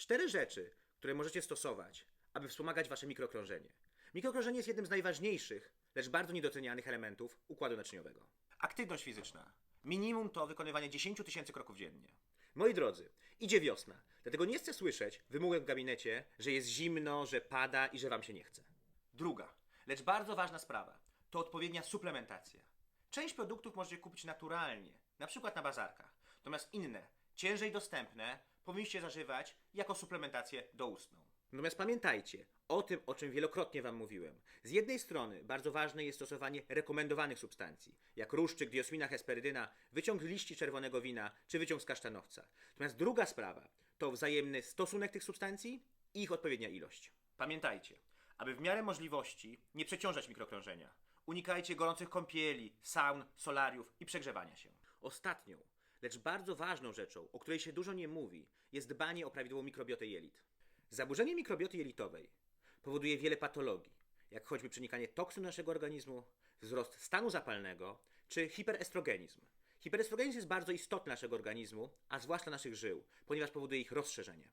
Cztery rzeczy, które możecie stosować, aby wspomagać wasze mikrokrążenie. Mikrokrążenie jest jednym z najważniejszych, lecz bardzo niedocenianych elementów układu naczyniowego. Aktywność fizyczna. Minimum to wykonywanie 10 tysięcy kroków dziennie. Moi drodzy, idzie wiosna, dlatego nie chcę słyszeć wymówek w gabinecie, że jest zimno, że pada i że wam się nie chce. Druga, lecz bardzo ważna sprawa, to odpowiednia suplementacja. Część produktów możecie kupić naturalnie, na przykład na bazarkach, natomiast inne, ciężej dostępne, powinniście zażywać jako suplementację doustną. Natomiast pamiętajcie o tym, o czym wielokrotnie Wam mówiłem. Z jednej strony bardzo ważne jest stosowanie rekomendowanych substancji, jak ruszczyk, diosmina, hesperydyna, wyciąg liści czerwonego wina czy wyciąg z kasztanowca. Natomiast druga sprawa to wzajemny stosunek tych substancji i ich odpowiednia ilość. Pamiętajcie, aby w miarę możliwości nie przeciążać mikrokrążenia. Unikajcie gorących kąpieli, saun, solariów i przegrzewania się. Ostatnią, lecz bardzo ważną rzeczą, o której się dużo nie mówi, jest dbanie o prawidłową mikrobiotę jelit. Zaburzenie mikrobioty jelitowej powoduje wiele patologii, jak choćby przenikanie toksyn naszego organizmu, wzrost stanu zapalnego czy hiperestrogenizm. Hiperestrogenizm jest bardzo istotny naszego organizmu, a zwłaszcza naszych żył, ponieważ powoduje ich rozszerzenie.